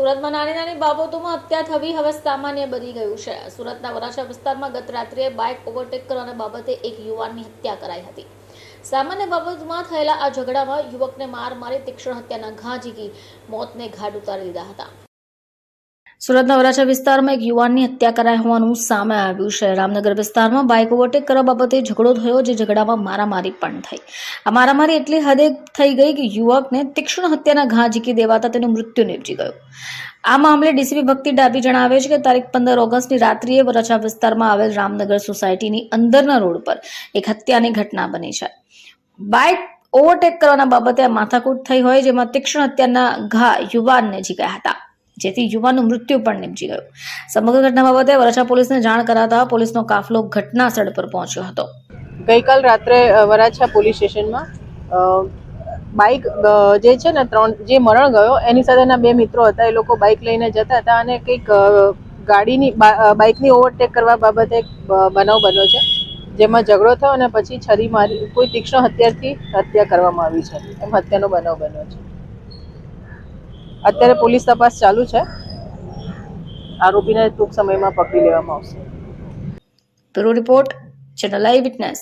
સુરતમાં નાની નાની બાબતોમાં હત્યા થવી હવે સામાન્ય બની ગયું છે. સુરતના વરાછા વિસ્તારમાં ગત રાત્રે બાઇક ઓવરટેક કરવાના બાબતે એક યુવાનની હત્યા કરાઈ હતી. સામાન્ય બાબતમાં થયેલા આ ઝઘડામાં યુવકને માર મારી તીક્ષ્ણ હત્યાના ઘા ઝીકી, મોતને ઘાટ ઉતારી દીધા હતા. સુરતના વરાછા વિસ્તારમાં એક યુવાનની હત્યા કરાઈ હોવાનું સામે આવ્યું છે. રામનગર વિસ્તારમાં બાઇક ઓવરટેક કરવા બાબતે ઝઘડો થયો, જે ઝઘડામાં મારામારી પણ થઈ. આ મારામારી એટલી હદે થઈ ગઈ કે યુવકને તીક્ષ્ણ હત્યાના ઘા ઝીકી દેવાતા તેનું મૃત્યુ નિપજી ગયું. આ મામલે ડીસીપી ભક્તિ ડાબી જણાવે છે કે તારીખ પંદર ઓગસ્ટની રાત્રિએ વરાછા વિસ્તારમાં આવેલ રામનગર સોસાયટીની અંદરના રોડ પર એક હત્યાની ઘટના બની છે. બાઇક ઓવરટેક કરવાના બાબતે માથાકૂટ થઈ હોય, જેમાં તીક્ષ્ણ હત્યાના ઘા યુવાનને જીગ્યા હતા. જેથી યુવાનનું મૃત્યુ પણ નિપજી ગયું. સમગ્ર ઘટના બાબતે વરાછા પોલીસને જાણ કરાતા પોલીસનો કાફલો ઘટના સ્થળ પર પહોંચ્યો હતો. ગઈકાલ રાત્રે વરાછા પોલીસ સ્ટેશનમાં બાઈક જે છે ને ત્રણ, જે મરણ ગયો, એની સાથેના બે મિત્રો હતા. એ લોકો બાઇક લઈને જતા હતા અને કંઈક ગાડીની બાઇકની ઓવરટેક કરવા બાબતે એક બનાવ બન્યો છે, જેમાં ઝઘડો થયો અને પછી છરી મારી, કોઈ તીક્ષ્ણ હત્યારથી હત્યા કરવામાં આવી છે. એમ હત્યાનો બનાવ બન્યો છે. અત્યારે પોલીસ તપાસ ચાલુ છે. આરોપીને ટૂંક સમયમાં પકડી લેવામાં આવશે. Bureau report, channel I witness